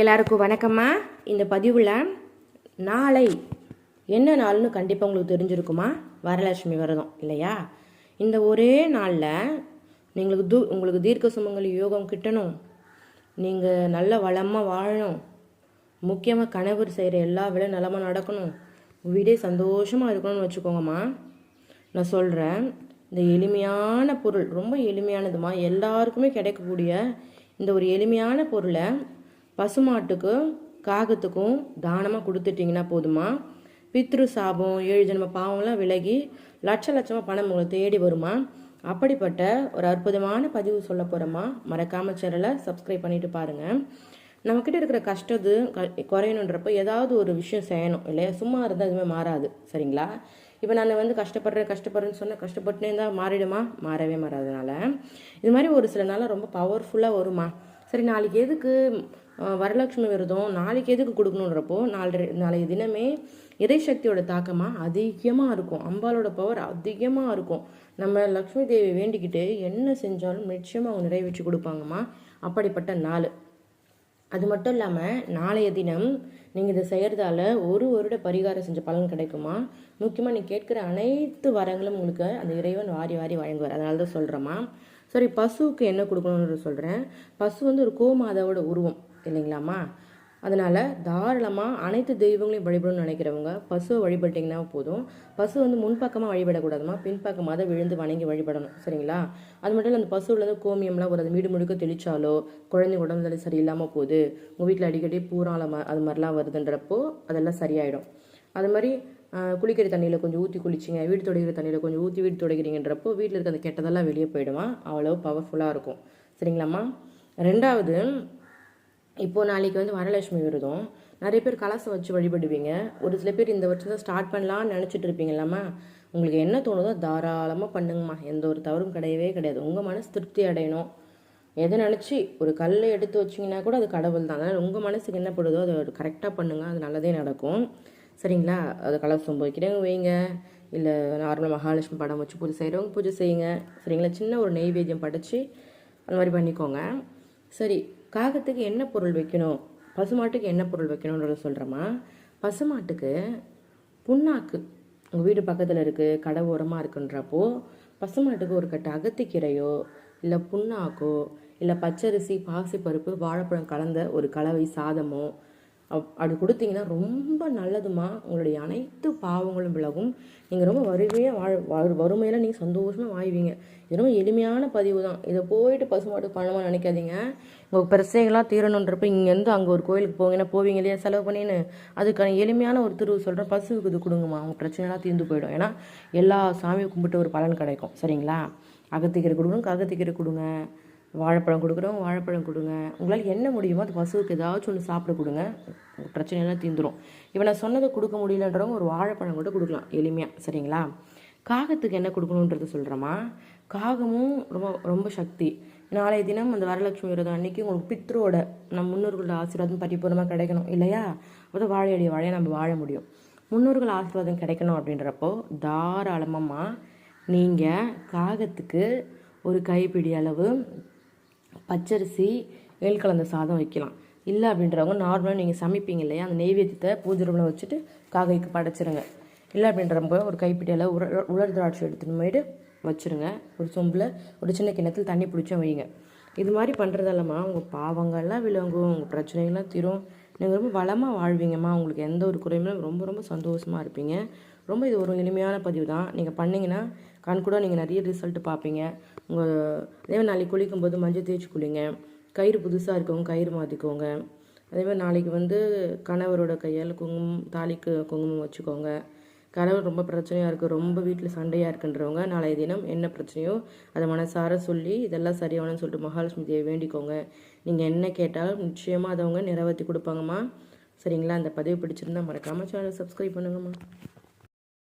எல்லாருக்கும் வணக்கம்மா. இந்த பதிவில் நாளை என்ன நாள்னு கண்டிப்பாக உங்களுக்கு தெரிஞ்சிருக்குமா? வரலட்சுமி விரதம் இல்லையா? இந்த ஒரே நாளில் நீங்களுக்கு தூ உங்களுக்கு தீர்க்க சுமங்கலி யோகம் கிட்டணும். நீங்கள் நல்ல வளமாக வாழணும். முக்கியமாக கணவர் செய்கிற எல்லா வேலை நலமாக நடக்கணும். வீடே சந்தோஷமாக இருக்கணும்னு வச்சுக்கோங்கம்மா. நான் சொல்கிறேன் இந்த எளிமையான பொருள் ரொம்ப எளிமையானதுமா. எல்லாருக்குமே கிடைக்கக்கூடிய இந்த ஒரு எளிமையான பொருளை பசுமாட்டுக்கும் காகத்துக்கும் தானமாக கொடுத்துட்டிங்கன்னா போதுமா? பித்ரு சாபம் ஏழு ஜென்ம பாவம்லாம் விலகி லட்ச லட்சமாக பணம் உங்களை தேடி வருமா? அப்படிப்பட்ட ஒரு அற்புதமான பதிவு சொல்ல போகிறோமா மறக்காமல் சேனலை சப்ஸ்கிரைப் பண்ணிட்டு பாருங்கள் நம்மக்கிட்ட இருக்கிற கஷ்டது குறையணுன்றப்போ ஏதாவது ஒரு விஷயம் செய்யணும் இல்லையா? சும்மா இருந்தால் எதுவுமே மாறாது சரிங்களா? இப்போ நான் வந்து கஷ்டப்படுறேன் கஷ்டப்படுறேன்னு சொன்னால் கஷ்டப்பட்டுனே இருந்தால் மாறிடுமா? மாறவே மாறாதனால இது மாதிரி ஒரு சில நாளாக ரொம்ப பவர்ஃபுல்லாக வருமா? சரி நாளைக்கு எதுக்கு வரலட்சுமி விரதம் நாளைக்கு எதுக்கு கொடுக்கணுன்றப்போ நாளை நாளைய தினமே இறைசக்தியோட தாக்கமாக அதிகமாக இருக்கும். அம்பாலோட பவர் அதிகமாக இருக்கும். நம்ம லக்ஷ்மி தேவி வேண்டிக்கிட்டு என்ன செஞ்சாலும் நிச்சயமாக அவங்க நிறைவேற்றி கொடுப்பாங்கம்மா. அப்படிப்பட்ட நாள். அது மட்டும் இல்லாமல் நாளைய தினம் நீங்கள் இதை செய்கிறதால ஒரு வருட பரிகாரம் செஞ்ச பலன் கிடைக்குமா? முக்கியமாக நீ கேட்குற அனைத்து வரங்களும் உங்களுக்கு அந்த இறைவன் வாரி வாரி வழங்குவார். அதனால தான் சொல்கிறேம்மா சரி பசுவுக்கு என்ன கொடுக்கணும்னு சொல்கிறேன் பசு வந்து ஒரு கோமாதாவோட உருவம் இல்லைங்களாம்மா? அதனால் தாராளமாக அனைத்து தெய்வங்களையும் வழிபடணும்னு நினைக்கிறவங்க பசுவை வழிபட்டிங்கன்னா போதும். பசு வந்து முன்பக்கமாக வழிபடக்கூடாதுமா பின்பக்கமாக தான் விழுந்து வணங்கி வழிபடணும் சரிங்களா? அது மட்டும் இல்லை அந்த பசுவிலேருந்து கோமியம்லாம் ஒரு அது வீடு முழுக்க தெளிச்சாலோ குழந்தை உடம்புல சரியில்லாமல் போகுது உங்கள் வீட்டில் அடிக்கடி பூரால அது மாதிரிலாம் வருதுன்றப்போ அதெல்லாம் சரியாயிடும். அது மாதிரி குளிக்கிற தண்ணியில் கொஞ்சம் ஊற்றி குளிச்சிங்க. வீடு துடைக்கிற தண்ணியில் கொஞ்சம் ஊற்றி வீடு துடைக்கிறீங்கன்றப்போ வீட்டில் இருக்க அந்த கெட்டதெல்லாம் வெளியே போயிடுமா? அவ்வளோ பவர்ஃபுல்லாக இருக்கும். சரிங்களாம்மா? ரெண்டாவது இப்போது நாளைக்கு வந்து வரலட்சுமி விரதம். நிறைய பேர் கலசம் வச்சு வழிபடுவீங்க. ஒரு சில பேர் இந்த வருஷம் தான் ஸ்டார்ட் பண்ணலாம்னு நினச்சிட்டு இருப்பீங்களாம்மா. உங்களுக்கு என்ன தோணுதோ தாராளமாக பண்ணுங்கம்மா. எந்த ஒரு தவறும் கிடையவே கிடையாது. உங்கள் மனசு திருப்தி அடையணும். எதை நினச்சி ஒரு கல்லை எடுத்து வச்சிங்கன்னா கூட அது கடவுள் தான். அதனால் உங்கள் மனசுக்கு என்ன படுதோ அதை கரெக்டாக பண்ணுங்கள் அது நல்லதே நடக்கும். சரிங்களா? அது கலசம் வைக்கிறவங்க வைங்க. இல்லை நார்மலாக மகாலட்சுமி படம் வச்சு பூஜை செய்கிறவங்க பூஜை செய்யுங்க. சரிங்களா? சின்ன ஒரு நெய்வேத்தியம் படைச்சி அந்த மாதிரி பண்ணிக்கோங்க. சரி காகத்துக்கு என்ன பொருள் வைக்கணும்? பசுமாட்டுக்கு என்ன பொருள் வைக்கணுன்றத சொல்கிறோமா பசுமாட்டுக்கு புண்ணாக்கு உங்கள் வீடு பக்கத்தில் இருக்குது கடை ஓரமாக இருக்குன்றப்போ பசுமாட்டுக்கு ஒரு கட்டு அகத்திக்கீரையோ இல்லை புண்ணாக்கோ இல்லை பச்சரிசி பாசிப்பருப்பு வாழைப்பழம் கலந்த ஒரு கலவை சாதமோ அப்படி கொடுத்தீங்கன்னா ரொம்ப நல்லதுமா உங்களுடைய அனைத்து பாவங்களும் விலகும். நீங்கள் ரொம்ப வறுமையாக வாழ் வறுமையில் நீங்கள் சந்தோஷமாக வாழ்வீங்க. இது ரொம்ப எளிமையான பதிவு தான். இதை போயிட்டு பசுமாட்டுக்கு பணமாக நினைக்காதீங்க. உங்கள் பிரச்சனைகளாக தீரணுன்றப்ப இங்கேருந்து அங்கே ஒரு கோயிலுக்கு போவீங்கன்னா போவீங்க இல்லையா செலவு பண்ணின்னு. அதுக்கான எளிமையான ஒரு திருவு சொல்கிறேன் பசுவுக்கு இது கொடுங்கம்மா. உங்கள் பிரச்சனைலாம் தீர்ந்து போயிடும். ஏன்னா எல்லா சாமியை கும்பிட்டு ஒரு பலன் கிடைக்கும். சரிங்களா? அகத்திக்கீரை கொடுங்க அகத்திக்கீரை கொடுங்க. வாழைப்பழம் கொடுக்குறோம் வாழைப்பழம் கொடுங்க. உங்களால் என்ன முடியுமோ அது பசுவுக்கு ஏதாச்சும் ஒன்று சாப்பிட கொடுங்க. பிரச்சனையெல்லாம் தீந்துரும். இப்போ நான் சொன்னதை கொடுக்க முடியலன்றவங்க ஒரு வாழைப்பழம் கூட கொடுக்கலாம் எளிமையாக சரிங்களா? காகத்துக்கு என்ன கொடுக்கணுன்றத சொல்கிறோமா காகமும் ரொம்ப ரொம்ப சக்தி. நாளைய தினம் அந்த வரலட்சுமி விரதம் அன்னைக்கு உங்களுக்கு பித்ரோட நம்ம முன்னோர்களோட ஆசீர்வாதம் பரிபூர்ணமாக கிடைக்கணும் இல்லையா? அப்போ வாழையடி வாழையை நம்ம வாழ முடியும். முன்னோர்கள் ஆசீர்வாதம் கிடைக்கணும் அப்படின்றப்போ தாராளமாக நீங்கள் காகத்துக்கு ஒரு கைப்பிடி அளவு பச்சரிசி ஏல் கலந்த சாதம் வைக்கலாம். இல்லை அப்படின்றவங்க நார்மலாக நீங்கள் சமைப்பீங்க இல்லையா? அந்த நெய்வேத்தியத்தை பூஜை ரூமில் வச்சுட்டு காகைக்கு படைச்சிருங்க. இல்லை அப்படின்றவங்க ஒரு கைப்பிட்டியில் உர உலர் திராட்சை எடுத்துன்னு போயிட்டு வச்சுருங்க. ஒரு சொம்பில் ஒரு சின்ன கிண்ணத்தில் தண்ணி பிடிச்சும் வைங்க. இது மாதிரி பண்ணுறதெல்லாமா உங்கள் பாவங்கள்லாம் விளங்கும் உங்கள் பிரச்சனைகள்லாம் தீரும். நீங்கள் ரொம்ப வளமாக வாழ்வீங்கம்மா. உங்களுக்கு எந்த ஒரு குறையுமே ரொம்ப ரொம்ப சந்தோஷமாக இருப்பீங்க. ரொம்ப இது ஒரு எளிமையான பதிவு தான். நீங்கள் பண்ணிங்கன்னா கண் கூட நீங்கள் நிறைய ரிசல்ட் பார்ப்பீங்க. உங்கள் அதே மாதிரி நாளைக்கு குளிக்கும்போது மஞ்சள் தேய்ச்சி குளிங்க. கயிறு புதுசாக இருக்கவங்க கயிறு மாற்றிக்கோங்க அதே மாதிரி நாளைக்கு வந்து கணவரோட கையால் குங்குமம் தாலிக்கு குங்குமம் வச்சுக்கோங்க. கணவர் ரொம்ப பிரச்சனையாக இருக்குது ரொம்ப வீட்டில் சண்டையாக இருக்குன்றவங்க நாளைய தினம் என்ன பிரச்சனையோ அதை மனசார சொல்லி இதெல்லாம் சரியானு சொல்லிட்டு மகாலட்சுமி தேவி வேண்டிக்கோங்க. நீங்கள் என்ன கேட்டாலும் நிச்சயமாக அதை அவங்க நிறைவேற்றி கொடுப்பாங்கம்மா. சரிங்களா? அந்த பதிவு பிடிச்சிருந்தா மறக்காமல் சேனலை சப்ஸ்கிரைப் பண்ணுங்கம்மா.